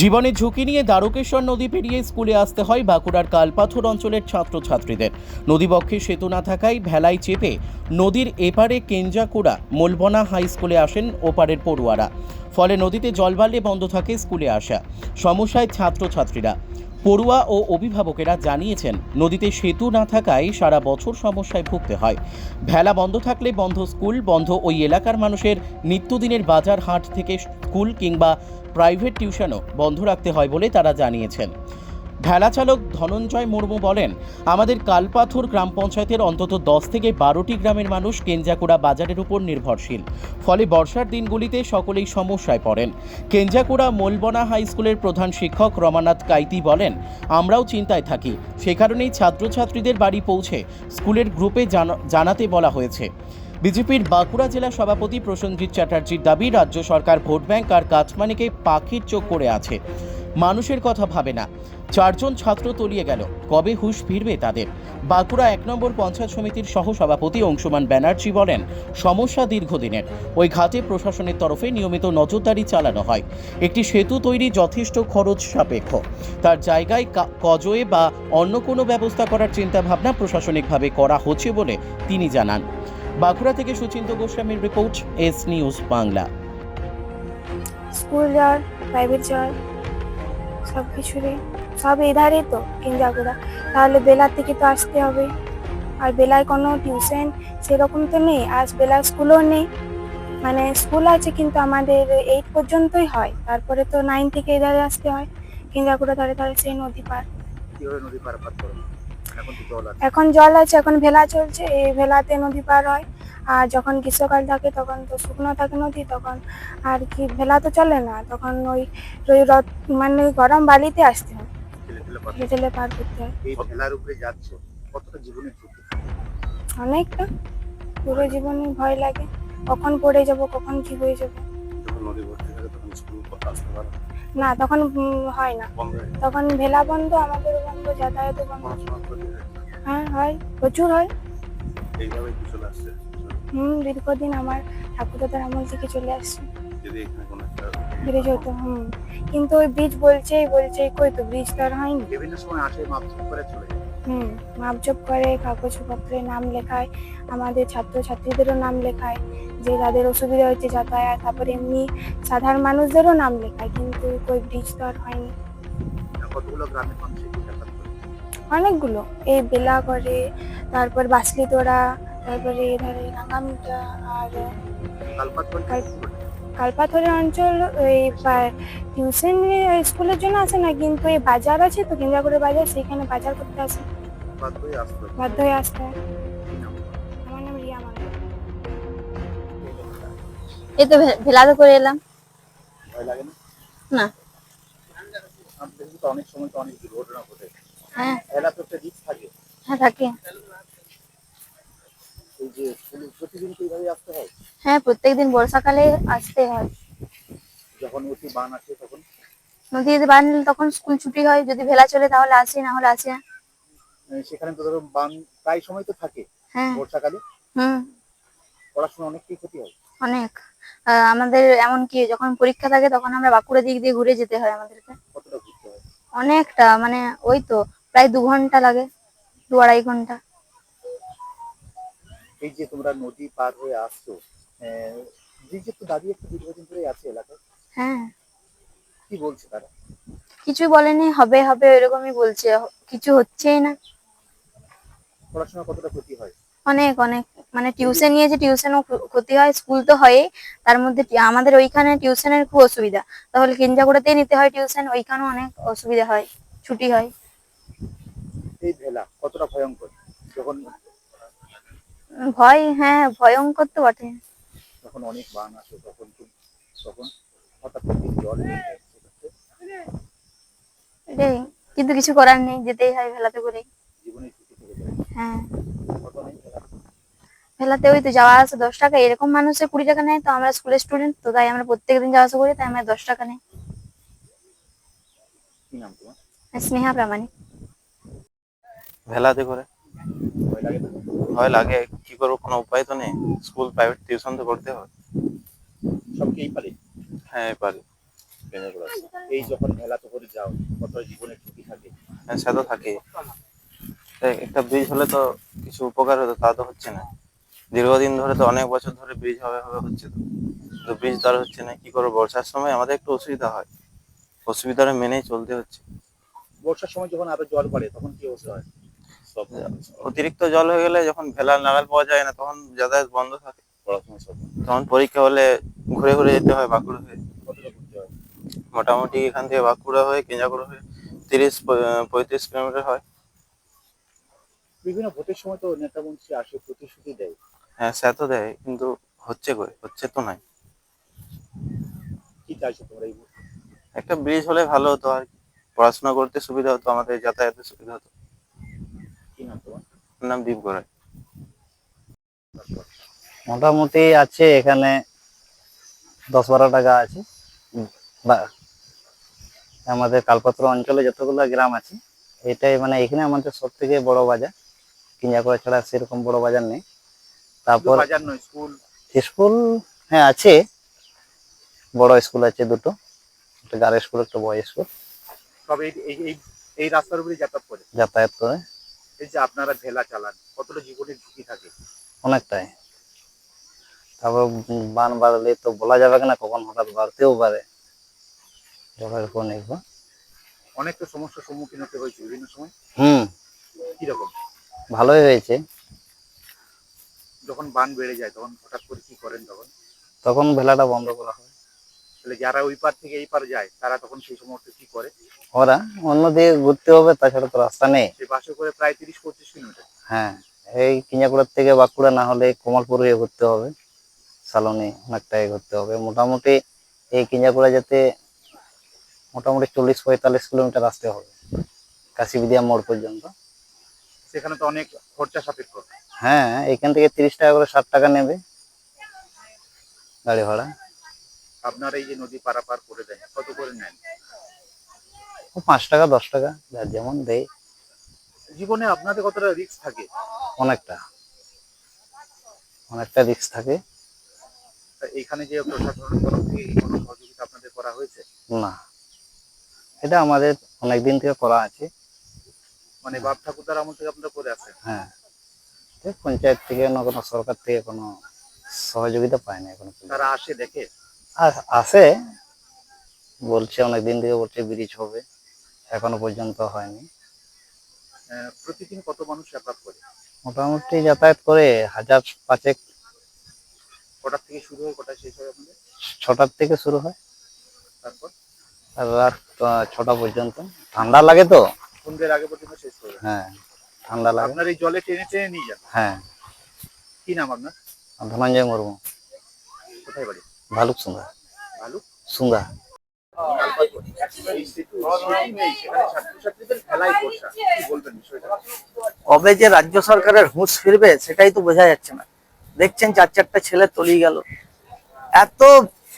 জীবনের ঝুঁকি নিয়ে দ্বারকেশ্বর নদী পেরিয়ে স্কুলে আসতে হয় বাঁকুড়ার কালপাথর অঞ্চলের ছাত্রছাত্রীদের। নদীবক্ষে সেতু না থাকায় ভেলায় চেপে নদীর এপারে কেঞ্জাকুড়া, মোলবনা হাই স্কুলে আসেন ওপারের পড়ুয়ারা। ফলে নদীতে জল বাড়লে বন্ধ থাকে স্কুলে আসা। সমস্যায় ছাত্রছাত্রীরা। পড়ুয়া ও অভিভাবকেরা জানিয়েছেন, নদীতে সেতু না থাকায় সারা বছর সমস্যায় ভুগতে হয়। ভেলা বন্ধ থাকলে বন্ধ স্কুল, বন্ধ ওই এলাকার মানুষের নিত্যদিনের বাজার হাট থেকে স্কুল কিংবা প্রাইভেট টিউশনও বন্ধ রাখতে হয় বলে তারা জানিয়েছেন। ভেলা চালক ধনঞ্জয় মুর্মু বলেন, আমাদের কালপাথর গ্রাম পঞ্চায়েতের অন্তত দশ থেকে বারোটি গ্রামের মানুষ কেঞ্জাকুড়া বাজারের উপর নির্ভরশীল। ফলে বর্ষার দিনগুলিতে সকলেই সমস্যায় পড়েন। কেঞ্জাকুড়া মোলবনা হাই স্কুলের প্রধান শিক্ষক রমানাথ কাইতি বলেন, আমরাও চিন্তায় থাকি। সে কারণেই ছাত্রছাত্রীদের বাড়ি পৌঁছে স্কুলের গ্রুপে জানা- জানাতে বলা হয়েছে। বিজেপির বাঁকুড়া জেলা সভাপতি প্রসেনজিৎ চ্যাটার্জির দাবি, রাজ্য সরকার ভোট ব্যাংক আর কাঠমানিকে পাখির চোখ করে আছে। মানুষের কথা ভাবে না। চারজন ছাত্র তলিয়ে গেল। কবে হুশ ফিরবে তাদের? বাঁকুড়া এক নম্বর পঞ্চায়েত সমিতির সহ সভাপতি অংশুমান ব্যানার্জি বলেন, সমস্যা দীর্ঘদিনের। ওই ঘাটে প্রশাসনের তরফে নিয়মিত নজরদারি চালানো হয়। একটি সেতু তৈরি যথেষ্ট খরচ সাপেক্ষ। তার জায়গায় কজয়ে বা অন্য কোনো ব্যবস্থা করার চিন্তাভাবনা প্রশাসনিকভাবে করা হচ্ছে বলে তিনি জানান। বাঁকুড়া থেকে সুচিন্ত গোস্বামীর report S news Bangla. School যাওয়ার প্রাইভেট যাওয়ার সব কিছুরই। সব এধারেই তো কিঞ্জাকুড়া তাহলে বেলার থেকে তো আসতে হবে। আর বেলায় কোনো টিউশন সেরকম তো নেই। আজ বেলার স্কুলও নেই। মানে স্কুল আছে কিন্তু আমাদের এইট পর্যন্তই হয়। তারপরে তো নাইন থেকে এধারে আসতে হয়। কিঞ্জাকুড়া ধারে ধারে সেই নদী পার। নদী পার এখন জল আছে এখন ভেলা চলছে এই ভেলাতে নদী পার হয়। আর যখন গ্রীষ্মকাল থাকে তখন তো শুকনো থাকে নদী তখন আর কি ভেলা তো চলে না তখন ওই ওই রথ মানে গরম বালিতে আসতে হয়। ঠেলে পার করতে হয়। অনেকটা। পুরো জীবনে ভয় লাগে। কখন পড়ে যাব কখন কি হয়ে যাবে। নদী ভর্তি থাকে তখন স্কুল আসতে পারে? না তখন হয় না। তখন ভেলা বন্ধ আমাদের বন্ধ যাতায়াত বন্ধ। হয়ে হ্যাঁ প্রচুর হয়। হুম দীর্ঘদিন আমার ঠাকুরদাদার আমল থেকে চলে আসছে। ব্রিজ হতো হুম। কিন্তু ওই বীজ বলছে বলছে কই তো বীজ তো আর হয়নি। বিভিন্ন সময় আসে মাপ করে চলে যায়। হুম মাপজোপ করে কাগজপত্রে নাম লেখায় আমাদের ছাত্রছাত্রীদেরও নাম লেখায় যে যাদের অসুবিধা হচ্ছে যাতায়াত তারপরে এমনি সাধারণ মানুষদেরও নাম লেখায় কিন্তু কই ব্রিজ তো আর হয়নি। এই অনেকগুলো। এই বেলা করে তারপর বাসলি তোড়া তারপরে এধারে রাঙামিটা আর? কালপাথরের অঞ্চল ওই টিউশন স্কুলের জন্য আসে না কিন্তু এই বাজার আছে তো কেন্দ্রাপুরের বাজার সেখানে বাজার করতে আসে। বাধ্য হয়ে আসতে। বাধ্য হয়ে আসতে হয়? আমার নাম রিয়া এই তো করে এলাম। ভয় লাগে না? না। তো অনেক সময় তো অনেক দুর্ঘটনা ঘটে। হ্যাঁ। ভেলা তো একটা রিস্ক থাকে। হ্যাঁ থাকে। এই যে প্রতিদিন তো এইভাবে আসতে হয়? হ্যাঁ প্রত্যেকদিন বর্ষাকালে আসতে হয়। যখন অতি বান আসে তখন? নদীতে বানলে তখন স্কুল ছুটি হয়। যদি ভেলা চলে তাহলে আসি না হলে আসি না। সেখানে তো ধরো বান প্রায় সময় তো থাকে হ্যাঁ। বর্ষাকালে। হুম। পড়াশোনা অনেকটাই ক্ষতি হয়? অনেক। আমাদের এমনকি যখন পরীক্ষা থাকে তখন আমরা বাঁকুড়া দিক দিয়ে ঘুরে যেতে হয় আমাদেরকে। কতটা অনেকটা মানে ওই তো প্রায় দু ঘণ্টা লাগে দু আড়াই ঘণ্টা। এই যে তোমরা নদী পার হয়ে আসছো ব্রিজে তো দাঁড়িয়ে একটু দীর্ঘদিন ধরে আছে এলাকায় হ্যাঁ। কি বলছে তারা? কিছু বলেনি হবে হবে এরকমই বলছে কিছু হচ্ছেই না। পড়াশোনা কতটা ক্ষতি হয়? অনেক অনেক। মানে টিউশন নিয়েছে টিউশনও ক্ষতি হয় স্কুল তো হয়ই তার মধ্যে আমাদের ওইখানে টিউশনের খুব অসুবিধা। তাহলে কিঞ্জাকুড়াতেই নিতে হয় টিউশন ওইখানেও অনেক অসুবিধা হয় ছুটি হয়। এই ভেলা কতটা ভয়ঙ্কর? যখন ভয় হ্যাঁ ভয়ঙ্কর তো বটে। যখন অনেক বান আসে তখন তখন হঠাৎ করে জল এটাই। কিন্তু কিছু করার নেই যেতেই হয় ভেলাতে থেকে যায় হ্যাঁ। ভেলাতে ওই তো যাওয়া আসা দশ টাকা এরকম মানুষের কুড়ি টাকা নেয় তো আমরা স্কুলের স্টুডেন্ট তো তাই আমরা প্রত্যেকদিন যাওয়া আসা করি তাই আমরা দশ টাকা নেই। তোমার? স্নেহা প্রামাণিক। ভেলাতে করে? ভয় লাগে? না ভয় লাগে কি করব কোনো উপায় তো নেই? স্কুল প্রাইভেট টিউশন তো করতে হবে সবকেই পারে হ্যাঁ পারি এই যখন মেলাতে করে যাও কত জীবনের ঝুঁকি থাকে। হ্যাঁ সে তো থাকে একটা ব্রিজ হলে তো কিছু উপকার হতো তা তো হচ্ছে না। দীর্ঘদিন ধরে তো অনেক বছর ধরে ব্রিজ হবে হবে হচ্ছে তো। তো ব্রিজ তো আর হচ্ছে না কি করব? বর্ষার সময় আমাদের একটু অসুবিধা হয়। অসুবিধাটা মেনেই চলতে হচ্ছে। বর্ষার সময় যখন আরও জল বাড়ে তখন কি অবস্থা হয়? সব অতিরিক্ত জল হয়ে গেলে যখন ভেলা নাগাল পাওয়া যায় না তখন যাতায়াত বন্ধ থাকে। পড়াশোনা তখন পরীক্ষা হলে ঘুরে ঘুরে যেতে হয় বাঁকুড়া হয়ে। হয়? মোটামুটি এখান থেকে বাঁকুড়া হয়ে কেঞ্জাকুড়া হয়ে তিরিশ পঁয়ত্রিশ কিলোমিটার হয়। বিভিন্ন ভোটের সময় তো নেতা মন্ত্রী আসে প্রতিশ্রুতি দেয়। হ্যাঁ সে তো দেয় কিন্তু হচ্ছে কই? হচ্ছে তো নাই। কি চাইছো তোমরা এই মুহূর্তে? একটা ব্রিজ হলে ভালো হতো আর কি। পড়াশোনা করতে সুবিধা হতো আমাদের যাতায়াতের সুবিধা হতো। কি নাম তোমার? নাম দীপ গড়াই মোটামুটি আছে এখানে দশ বারো টাকা আছে। বা আমাদের কালপত্র অঞ্চলে যতগুলো গ্রাম আছে এটাই মানে এখানে আমাদের সব থেকে বড় বাজার। কিঞ্জাকুড়া ছাড়া সেরকম বড় বাজার নেই। তারপর বাজার নয় স্কুল স্কুল হ্যাঁ আছে। বড় স্কুল আছে দুটো। একটা গাড়ি স্কুল একটা বয় স্কুল এই এই এই রাস্তার উপরে যাতায়াত করে। যাতায়াত করে। এই যে আপনারা ভেলা চালান কতটা জীবনের ঝুঁকি থাকে? অনেকটাই। তারপর বান বাড়লে তো বলা যাবে না কখন হঠাৎ বাড়তেও পারে। জলের উপর নির্ভর অনেক তো সমস্যার সম্মুখীন হতে হয়েছে বিভিন্ন সময়। হুম। কীরকম? ভালোই হয়েছে। যখন বান বেড়ে যায় তখন হঠাৎ করে কি করেন তখন? তখন ভেলাটা বন্ধ করা হয়। তাহলে যারা ওই পার থেকে এই পার যায় তারা তখন সেই মুহূর্তে কি করে? ওরা অন্যদিকে ঘুরতে হবে তাছাড়া তো রাস্তা নেই। সেই বাসে করে প্রায় তিরিশ পঁচিশ কিলোমিটার। হ্যাঁ এই কিঞ্জাকুড়ার থেকে বাঁকুড়া না হলে কমলপুর হয়ে ঘুরতে হবে। সালনি অনেকটাই ঘুরতে হবে। মোটামুটি এই কিঞ্জাকুড়া যেতে মোটামুটি চল্লিশ পঁয়তাল্লিশ কিলোমিটার আসতে হবে। কাশিবিদিয়া মোড় পর্যন্ত। সেখানে তো অনেক খরচা সাপেক্ষ। হ্যাঁ এখান থেকে তিরিশ টাকা করে ষাট টাকা নেবে গাড়ি ভাড়া। আপনারা এই যে নদী পারাপার করে দেন কত করে নেন? পাঁচ টাকা দশ টাকা যার যেমন দেয়। জীবনে আপনাদের কতটা রিস্ক থাকে? অনেকটা। অনেকটা রিস্ক থাকে। তা এইখানে যে প্রশাসনের তরফ থেকে কোনো সহযোগিতা আপনাদের করা হয়েছে? না। এটা আমাদের অনেক দিন থেকে করা আছে। মানে বাপ ঠাকুরদার আমল থেকে আপনারা করে আসেন? হ্যাঁ। পঞ্চায়েত থেকে না কোনো সরকার থেকে কোনো সহযোগিতা পায় না এখনও তারা আসে দেখে? আসে বলছে অনেক দিন থেকে বলছে ব্রিজ হবে। এখনও পর্যন্ত হয়নি। প্রতিদিন কত মানুষ যাতায়াত করে? মোটামুটি যাতায়াত করে হাজার পাঁচেক। কটার থেকে শুরু হয় কটা শেষ হয় আপনাদের? ছটার থেকে শুরু হয়। তারপর? রাত ছটা পর্যন্ত। ঠান্ডা লাগে তো। সন্ধ্যের আগে পর্যন্ত শেষ হ্যাঁ ঠান্ডা লাগে। আপনার এই জলে টেনে টেনে নিয়ে যান। হ্যাঁ। কি নাম আপনার? ধনঞ্জয় মুর্মু। কোথায় বাড়ি? ভালুক সুন্দর। ভালু সুন্দর। এই সেতু সেতু নেই সেখানে ছাত্রছাত্রীদের খেলায় বর্ষা কি বলবেন বিষয়টা কবে যে রাজ্য সরকারের হুঁশ ফিরবে সেটাই তো বোঝা যাচ্ছে না। দেখছেন চার চারটা ছেলে তলিয়ে গেল। এত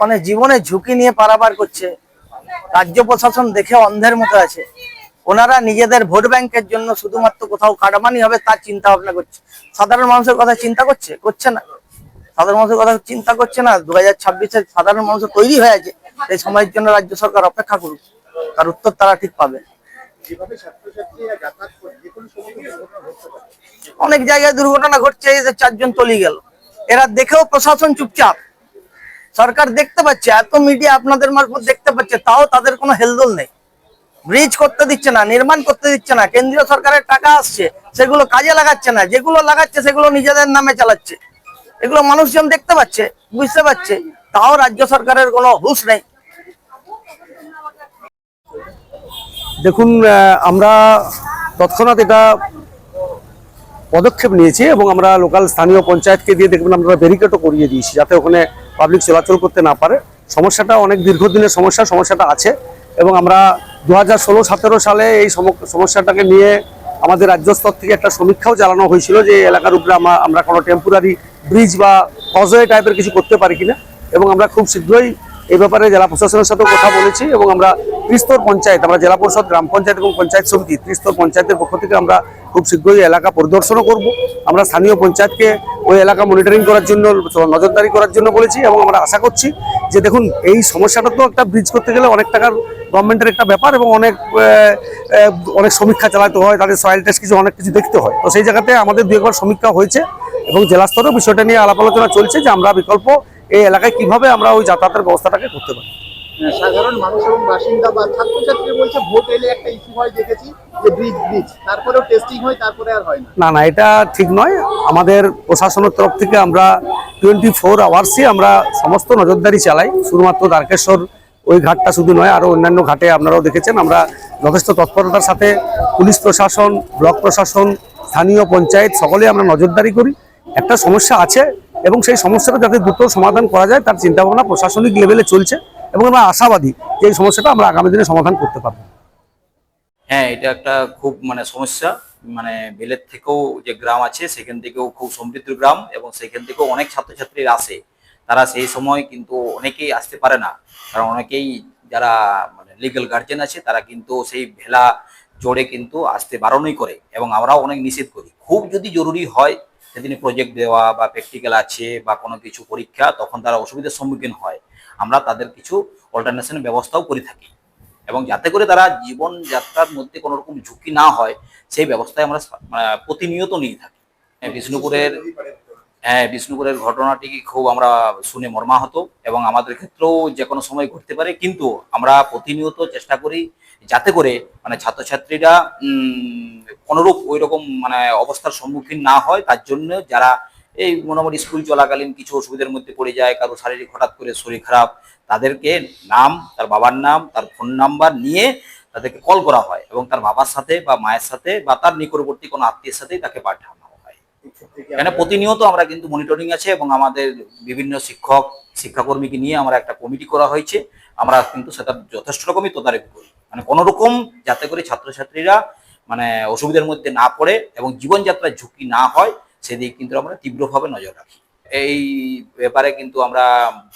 মানে জীবনের ঝুঁকি নিয়ে পারাপার করছে। রাজ্য প্রশাসন দেখে অন্ধের মতো আছে। ওনারা নিজেদের ভোট ব্যাংকের জন্য শুধুমাত্র কোথাও কাটমানি হবে তার চিন্তা ভাবনা করছে। সাধারণ মানুষের কথা চিন্তা করছে? করছে না। সাধারণ মানুষের কথা চিন্তা করছে না। দু হাজার ছাব্বিশে সাধারণ মানুষ তৈরি হয়ে আছে। এই সময়ের জন্য রাজ্য সরকার অপেক্ষা করুক। তার উত্তর তারা ঠিক পাবে। অনেক জায়গায় দুর্ঘটনা ঘটছে এই চারজন তলিয়ে গেল। এরা দেখেও প্রশাসন চুপচাপ। সরকার দেখতে পাচ্ছে এত মিডিয়া আপনাদের মারফত দেখতে পাচ্ছে তাও তাদের কোনো হেলদোল নেই। ব্রিজ করতে দিচ্ছে না, নির্মাণ করতে দিচ্ছে না, কেন্দ্রীয় সরকারের টাকা আসছে, সেগুলো কাজে লাগাচ্ছে না, যেগুলো লাগাচ্ছে সেগুলো নিজেদের নামে চালাচ্ছে। এগুলো মানুষজন দেখতে পাচ্ছে, বুঝতে পারছে, তাও রাজ্য সরকারের কোনো হুঁশ নেই। দেখুন আমরা তৎক্ষণাৎ এটা পদক্ষেপ নিয়েছি এবং আমরা লোকাল স্থানীয় পঞ্চায়েতকে দিয়ে দেখবেন আমরা ব্যারিকেডও করিয়ে দিয়েছি যাতে ওখানে পাবলিক চলাচল করতে না পারে। সমস্যাটা অনেক দীর্ঘদিনের সমস্যা, সমস্যাটা আছে এবং আমরা দু হাজার ষোলো, সতেরো সালে এই সম- সমস্যাটাকে নিয়ে আমাদের রাজ্য স্তর থেকে একটা সমীক্ষাও চালানো হয়েছিল যে এলাকার উপরে আমরা আমরা কোনো টেম্পোরারি ব্রিজ বা কজওয়ে টাইপের কিছু করতে পারি কিনা। এবং আমরা খুব শীঘ্রই এই ব্যাপারে জেলা প্রশাসনের সাথেও কথা বলেছি এবং আমরা ত্রিস্তর পঞ্চায়েত, আমরা জেলা পরিষদ, গ্রাম পঞ্চায়েত এবং পঞ্চায়েত সমিতি ত্রিস্তর পঞ্চায়েতের পক্ষ থেকে আমরা খুব শীঘ্রই এলাকা পরিদর্শনও করব। আমরা স্থানীয় পঞ্চায়েতকে ওই এলাকা মনিটরিং করার জন্য, নজরদারি করার জন্য বলেছি এবং আমরা আশা করছি যে দেখুন, এই সমস্যাটা তো একটা ব্রিজ করতে গেলে অনেক টাকার গভর্নমেন্টের একটা ব্যাপার এবং অনেক অনেক সমীক্ষা চালাতে হয় তাদের সয়েল টেস্ট কিছু অনেক কিছু দেখতে হয়। তো সেই জায়গাতে আমাদের দু একবার সমীক্ষা হয়েছে এবং জেলা স্তরেও বিষয়টা নিয়ে আলাপ আলোচনা চলছে যে আমরা বিকল্প এই এলাকায় কীভাবে আমরা ওই যাতায়াতের ব্যবস্থাটাকে করতে পারি। হ্যাঁ, সাধারণ মানুষ এবং বাসিন্দা বা ছাত্রছাত্রী বলছে ভোট এলে একটা ইস্যু হয় দেখেছি যে ব্রিজ ব্রিজ তারপরেও টেস্টিং হয় তারপরে আর হয় না। না না এটা ঠিক নয়। আমাদের প্রশাসনের তরফ থেকে আমরা টোয়েন্টি ফোর আওয়ার্সই আমরা সমস্ত নজরদারি চালাই। শুধুমাত্র দ্বারকেশ্বর ওই ঘাটটা শুধু নয় আরও অন্যান্য ঘাটে আপনারাও দেখেছেন। আমরা যথেষ্ট তৎপরতার সাথে পুলিশ প্রশাসন, ব্লক প্রশাসন, স্থানীয় পঞ্চায়েত সকলে আমরা নজরদারি করি। একটা সমস্যা আছে এবং সেই সমস্যাটা যাতে দ্রুত সমাধান করা যায়, তার চিন্তাভাবনা প্রশাসনিক লেভেলে চলছে এবং আমরা আশাবাদী যে এই সমস্যাটা আমরা আগামী দিনে সমাধান করতে পারব। হ্যাঁ এটা একটা খুব মানে সমস্যা। মানে বেলের থেকেও যে গ্রাম আছে, সেখান থেকেও খুব সমৃদ্ধ গ্রাম এবং সেখান থেকেও অনেক ছাত্রছাত্রীরা আসে। তারা সেই সময় কিন্তু অনেকেই আসতে পারে না। কারণ অনেকেই যারা মানে লিগ্যাল গার্জেন আছে তারা কিন্তু সেই ভেলা জোরে কিন্তু আসতে বারণই করে এবং আমরাও অনেক নিষেধ করি। খুব যদি জরুরি হয় সেদিনে প্রজেক্ট দেওয়া বা প্র্যাকটিক্যাল আছে বা কোনো কিছু পরীক্ষা তখন তারা অসুবিধার সম্মুখীন হয়। আমরা তাদের কিছু অল্টারনেশনের ব্যবস্থাও করে থাকি। এবং যাতে করে তারা জীবন যাত্রার মধ্যে কোনো রকম ঝুঁকি না হয় সেই ব্যবস্থায় আমরা প্রতিনিয়ত নিয়ে থাকি। হ্যাঁ, বিষ্ণুপুরের হ্যাঁ বিষ্ণুপুরের ঘটনাটি খুব আমরা শুনে মর্মাহত এবং আমাদের ক্ষেত্রেও যে কোনো সময় ঘটতে পারে। কিন্তু আমরা প্রতিনিয়ত চেষ্টা করি যাতে করে মানে ছাত্রছাত্রীরা কোনোরূপ ওই রকম মানে অবস্থার সম্মুখীন না হয়। তার জন্য যারা এই মোটামুটি স্কুল চলাকালীন কিছু অসুবিধার মধ্যে পড়ে যায়, কারও শারীরিক হঠাৎ করে শরীর খারাপ, তাদেরকে নাম, তার বাবার নাম, তার ফোন নাম্বার নিয়ে তাদেরকে কল করা হয় এবং তার বাবার সাথে বা মায়ের সাথে বা তার নিকটবর্তী কোনো আত্মীয়ের সাথেই তাকে পাঠানো এখানে প্রতিনিয়ত আমরা কিন্তু মনিটরিং আছে এবং আমাদের বিভিন্ন শিক্ষক, শিক্ষাকর্মীকে নিয়ে আমরা একটা কমিটি করা হয়েছে। আমরা কিন্তু সেটা যথেষ্ট রকমই তদারকি করি। মানে কোনো রকম যাতে করে ছাত্রছাত্রীরা মানে অসুবিধার মধ্যে না পড়ে এবং জীবনযাত্রার ঝুঁকি না হয় সেদিকে কিন্তু আমরা তীব্রভাবে নজর রাখি। এই ব্যাপারে কিন্তু আমরা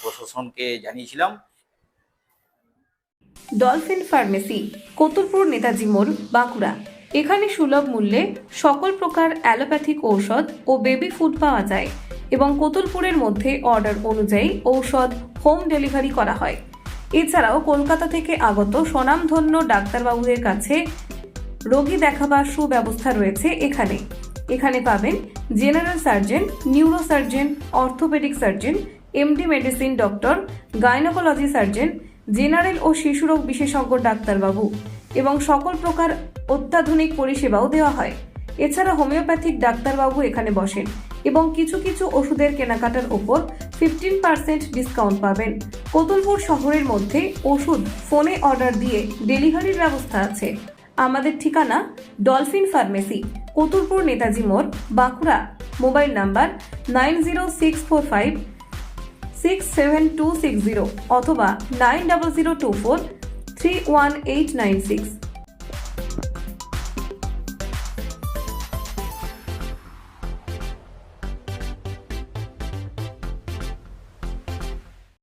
প্রশাসনকে জানিয়েছিলাম। ডলফিন ফার্মেসি কতুলপুর নেতাজি মোড় বাঁকুড়া এখানে সুলভ মূল্যে সকল প্রকার অ্যালোপ্যাথিক ঔষধ ও বেবি ফুড পাওয়া যায় এবং কতুলপুরের মধ্যে অর্ডার অনুযায়ী ঔষধ হোম ডেলিভারি করা হয়। এছাড়াও কলকাতা থেকে আগত স্বনামধন্য ডাক্তারবাবুদের কাছে রোগী দেখাবার সুব্যবস্থা রয়েছে এখানে। এখানে পাবেন general surgeon neuro surgeon orthopaedic surgeon, MD medicine doctor, gynaecology surgeon, general ও শিশুরোগ বিশেষজ্ঞ ডাক্তারবাবু। এবং সকল প্রকার অত্যাধুনিক পরিষেবাও দেওয়া হয়। এছাড়া হোমিওপ্যাথিক ডাক্তারবাবু এখানে বসেন এবং কিছু কিছু ওষুধের কেনাকাটার ওপর ফিফটিন পার্সেন্ট ডিসকাউন্ট পাবেন। কতুলপুর শহরের মধ্যে ওষুধ ফোনে অর্ডার দিয়ে ডেলিভারির ব্যবস্থা আছে। আমাদের ঠিকানা ডলফিন ফার্মেসি, কতুলপুর নেতাজি মোড়, Bankura. Mobile number nine zero six four five six seven two six zero অথবা nine double zero two four 31896